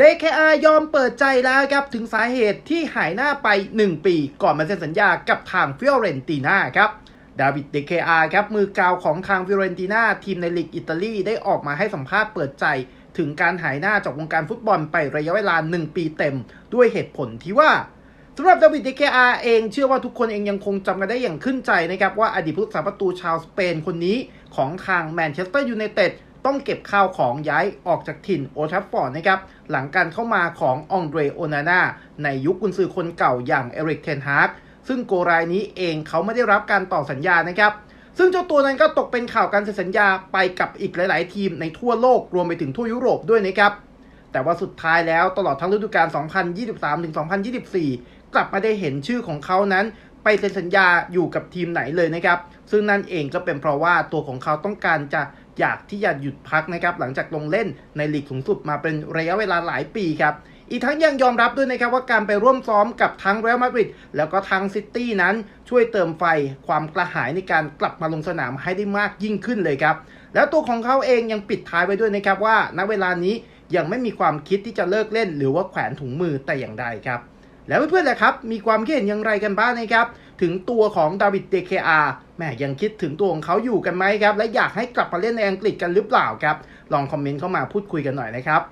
DKR ยอมเปิดใจแล้วครับ ถึงสาเหตุที่หายหน้าไป 1 ปี ก่อนมาเซ็นสัญญากับทางฟิโอเรนติน่าครับดาวิดเดเคอาครับ มือกาวของทางฟิโอเรนติน่าทีมในลีกอิตาลีได้ออกมาให้สัมภาษณ์เปิดใจ ถึงการหายหน้าจากวงการฟุตบอลไประยะเวลา 1 ปีเต็ม ด้วยเหตุผลที่ว่าสำหรับดาวิดเดเคอาเองเชื่อว่าทุกคนเองยังคงจำกันได้อย่างขึ้นใจนะครับ ว่าอดีตผู้รักษาประตูชาวสเปนคนนี้ของทางแมนเชสเตอร์ยูไนเต็ด ต้องเก็บข้าวของย้ายออกจากถิ่นโอทัฟฟอร์ดนะครับหลังการเข้ามาขององเดรโอนาน่าในยุคกุนซือคนเก่าอย่างเอริกเทนฮาร์กซึ่งโกรายนี้เองเขาไม่ได้รับการต่อสัญญานะครับซึ่งเจ้าตัวนั้นก็ตกเป็นข่าวการเซ็นสัญญาไปกับอีกหลาย ๆ ทีมในทั่วโลกรวมไปถึงทั่วยุโรปด้วยนะครับแต่ว่าสุดท้ายแล้วตลอดทั้งฤดูกาล 2023-2024 กลับมาได้เห็นชื่อของเขานั้นไปเซ็นสัญญาอยู่กับทีมไหนเลยนะครับ ซึ่งนั่นเองก็เป็นเพราะว่าตัวของเขาต้องการจะ อยากที่จะหยุดพักนะครับหลังจากลงเล่นในลีกสูงสุดมาเป็นระยะเวลาหลายปีครับอีกทั้งยังยอมรับด้วยนะครับว่าการไปร่วมซ้อมกับทั้งเรอัลมาดริดแล้วก็ทั้งซิตี้นั้นช่วยเติมไฟความกระหายในการกลับมาลงสนามให้ได้มากยิ่งขึ้นเลยครับ แล้วตัวของเขาเองยังปิดท้ายไว้ด้วยนะครับว่าณเวลานี้ยังไม่มีความคิดที่จะเลิกเล่น หรือว่าแขวนถุงมือแต่อย่างใดครับ แล้วเพื่อนๆล่ะครับ มีความคิดเห็นอย่างไรกันบ้างนะครับ ถึงตัวของดาวิดเดเคอาแหมยังคิดถึงตัวของเขาอยู่กันไหมครับ และอยากให้กลับมาเล่นในอังกฤษกันหรือเปล่าครับ ลองคอมเมนต์เข้ามาพูดคุยกันหน่อยนะครับ